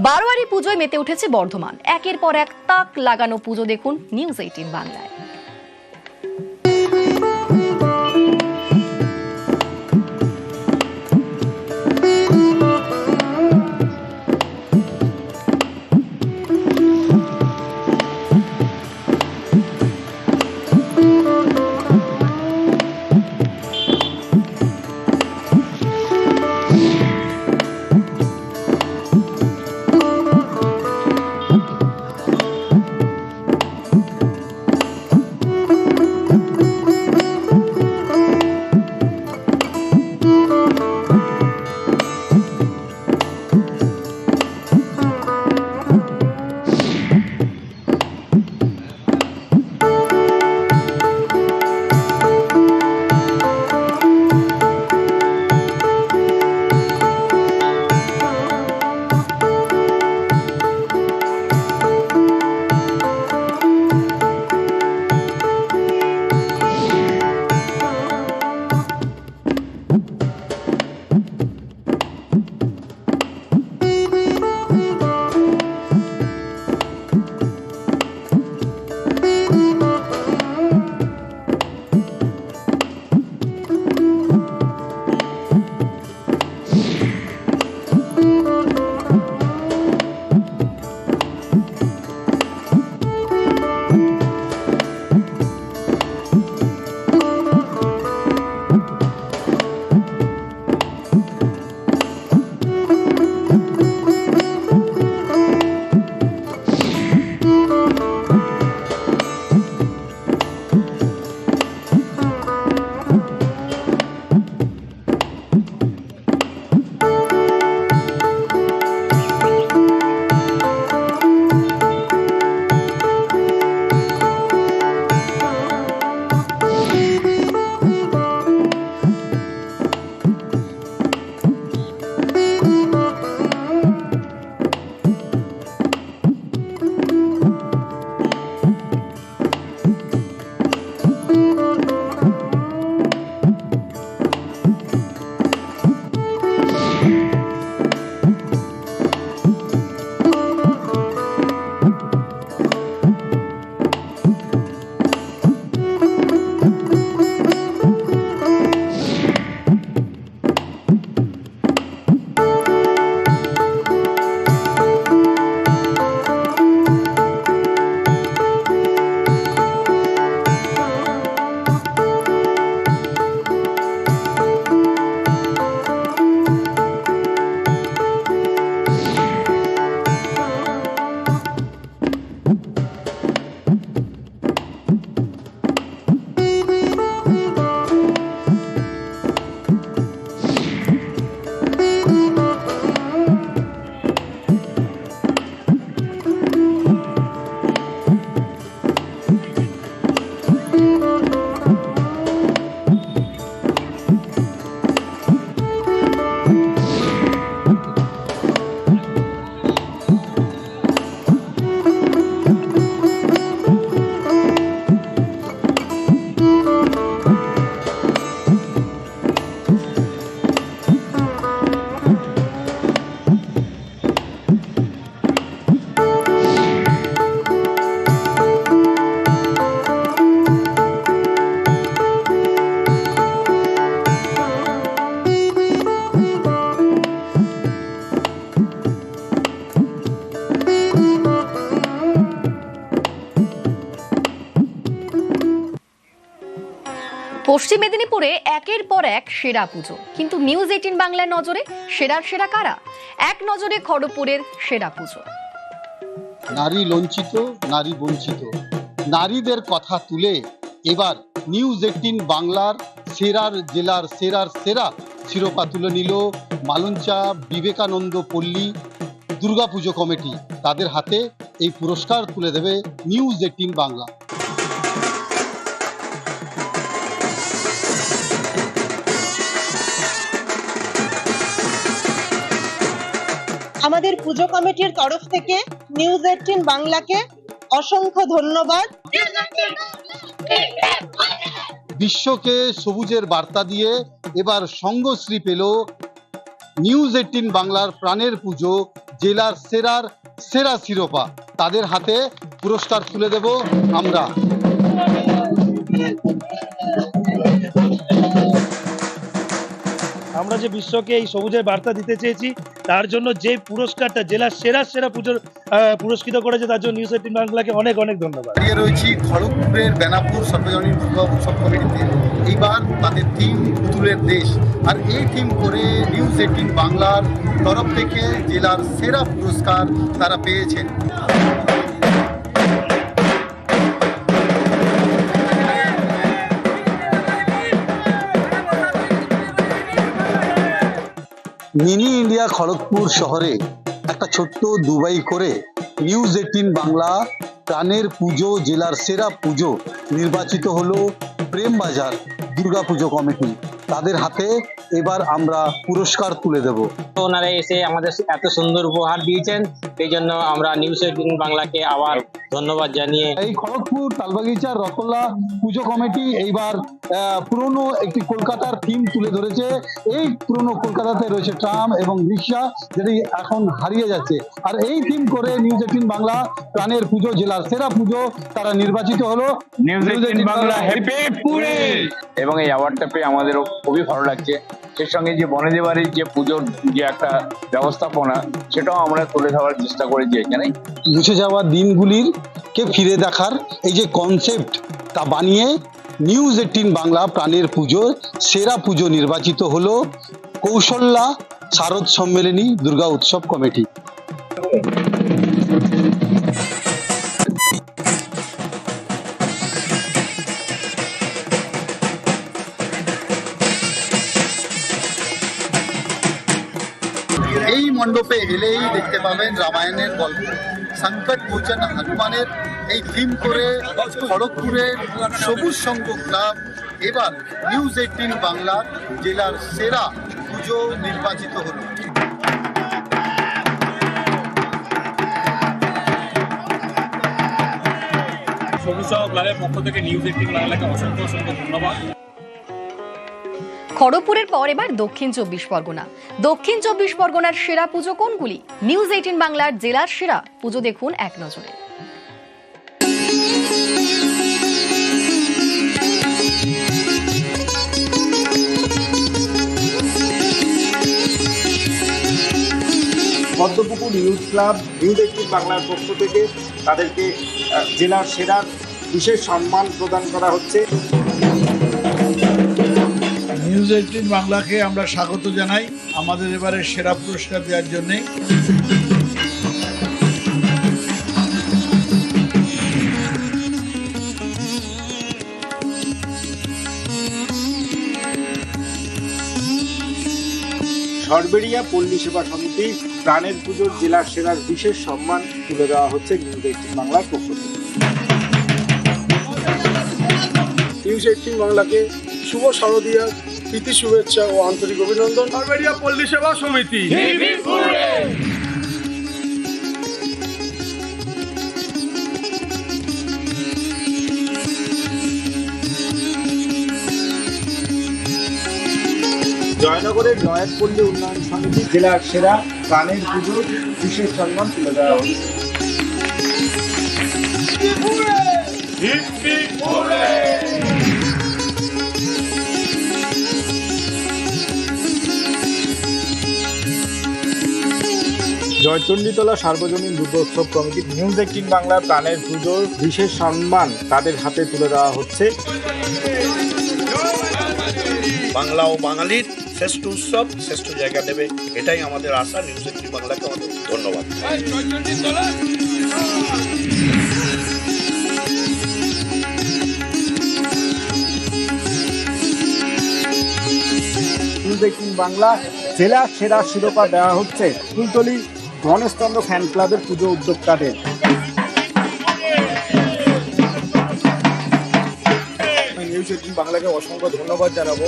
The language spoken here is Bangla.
বারোয়ারি পুজোয় মেতে উঠেছে বর্ধমান। একের পর এক তাক লাগানো পুজো দেখুন নিউজ এইটিন বাংলায়। পশ্চিম মেদিনীপুরে একের পর এক সেরা পুজো। কিন্তু নিউজ এইটিন বাংলার নজরে সেরার সেরা কারা? এক নজরে খড়গপুরের সেরা পুজো। নারী লঞ্চিত, নারী বঞ্চিত। নারীদের কথা তুলে এবার নিউজ এইটিন বাংলার সেরার জেলার সেরার সেরা শিরোপা তুলে নিল মালঞ্চা বিবেকানন্দ পল্লী দুর্গাপুজো কমিটি। তাদের হাতে এই পুরস্কার তুলে দেবে নিউজ এইটিন বাংলা। আমাদের পুজো কমিটির তরফ থেকে নিউজ এইটিন বাংলাকে অসংখ্য ধন্যবাদ। বিশ্বকে সবুজের বার্তা দিয়ে এবার সঙ্গশ্রী পেল নিউজ এইটিন বাংলার প্রাণের পুজো, জেলার সেরার সেরা শিরোপা। তাদের হাতে পুরস্কার তুলে দেব আমরা। আমরা যে বিশ্বকে এই সবুজের বার্তা দিতে চেয়েছি, তার জন্য যে পুরস্কারটা, জেলার সেরা সেরা পুজোর পুরস্কৃত করেছে, তার জন্য নিউজ এইটিন বাংলাকে অনেক অনেক ধন্যবাদ। রয়েছি খড়গপুরের বেনাপুর সর্বজনীন দুর্গা উৎসব কমিটিতে এইবার তাদের থিম পুতুলের দেশ। আর এই থিম করে নিউজ এইটিন বাংলার তরফ থেকে জেলার সেরা পুরস্কার তারা পেয়েছেন। মিনি ইন্ডিয়া খড়গপুর শহরে একটা ছোট্ট দুবাই করে নিউজ এইটিন বাংলা প্রাণের পুজো, জেলার সেরা পুজো নির্বাচিত হলো প্রেমবাজার দুর্গা পুজো কমিটি। তাদের হাতে এবার আমরা পুরস্কার তুলে দেব। ওনারা এসে আমাদের এত সুন্দর উপহার দিয়েছেন সেই জন্য আমরা নিউজ এইটিন বাংলাকে আবার ধন্যবাদ জানিয়ে এই খড়গপুর তালবাগিচার রতলা পুজো কমিটি এইবার পুরনো একটি কলকাতার থিম তুলে ধরেছে। এই পুরনো কলকাতাতে রয়েছে ট্রাম এবং রিক্সা যেটি এখন হারিয়ে যাচ্ছে। আর এই থিম করে নিউজ এইটিন বাংলা প্রাণের পুজো জেলার সেরা পুজো তারা নির্বাচিত হলো। নিউজ এইটিন বাংলা হ্যাপি পুরে! এবং এই অ্যাওয়ার্ডটা পেয়ে আমাদেরও খুবই ভালো লাগছে। সেই সঙ্গে যে বনেদি বাড়ির যে পুজোর যে একটা ব্যবস্থাপনা, সেটাও আমরা তুলে ধরার চেষ্টা করেছি এখানে। মুছে যাওয়া দিনগুলির কে ফিরে দেখার এই যে কনসেপ্ট তা বানিয়ে নিউজ এইটিন বাংলা প্রাণের পুজো, সেরা পুজো নির্বাচিত হলো কৌশল্যা শারদ সম্মেলনী দুর্গা উৎসব কমিটি। মণ্ডপে এলেই দেখতে পাবেন রামায়ণের গল্প। সংকট মোচন হনুমানের এই থিম করে খড়গপুরের সবুজ সংঘ ক্লাব, এবার নিউজ এইটিন বাংলার জেলার সেরা পুজো নির্বাচিত হলো। সবুজ সহ ক্লাবের পক্ষ থেকে নিউজ এইটিন বাংলাকে অসংখ্য অসংখ্য ধন্যবাদ। খড়গপুরের পর এবার দক্ষিণ চব্বিশ পরগনা। দক্ষিণ চব্বিশ পরগনার সেরা পুজো কোনগুলি? নিউজ এইটিন বাংলার জেলার সেরা। পুজো দেখুন এক নজরে। Padmapukur news club news eighteen বাংলার পক্ষ থেকে তাদেরকে জেলার সেরা বিশেষ সম্মান প্রদান করা হচ্ছে। নিউজ এইটিন বাংলাকে আমরা স্বাগত জানাই আমাদের এবারে সেরা পুরস্কার দেওয়ার জন্যে। সরবেরিয়া পল্লী সেবা সমিতি প্রাণের পুজোর জেলার সেরার বিশেষ সম্মান তুলে দেওয়া হচ্ছে নিউজ এইটিন বাংলার পক্ষ থেকে। নিউজ এইটিন বাংলাকে শুভ শারদীয়ার প্রীতি শুভেচ্ছা ও আন্তরিক অভিনন্দন নরবেরিয়া পল্লী সেবা সমিতি জয়নগরের নয়ারপল্লী উন্নয়ন সমিতি জেলার সেরা প্রাণের পুজোর বিশেষ সম্মান তুলে দেওয়া হচ্ছে জয়চণ্ডীতলা সার্বজনীন দুর্গোৎসব কমিটি নিউজ এইটিন বাংলা প্রাণের পুজোর বিশেষ সম্মান তাদের হাতে তুলে দেওয়া হচ্ছে। বাংলা ও বাঙালির শ্রেষ্ঠ উৎসব শ্রেষ্ঠ জায়গা দেবে এটাই আমাদের আশা। নিউজ এইটিন বাংলাকে আমাদের ধন্যবাদ। নিউজ এইটিন বাংলা জেলা সেরা শিরোপা দেওয়া হচ্ছে। কুলতলি গণেশচন্দ্র ফ্যান ক্লাবের পুজো উদ্যোক্তাদের এইটিন বাংলাকে অসংখ্য ধন্যবাদ জানাব।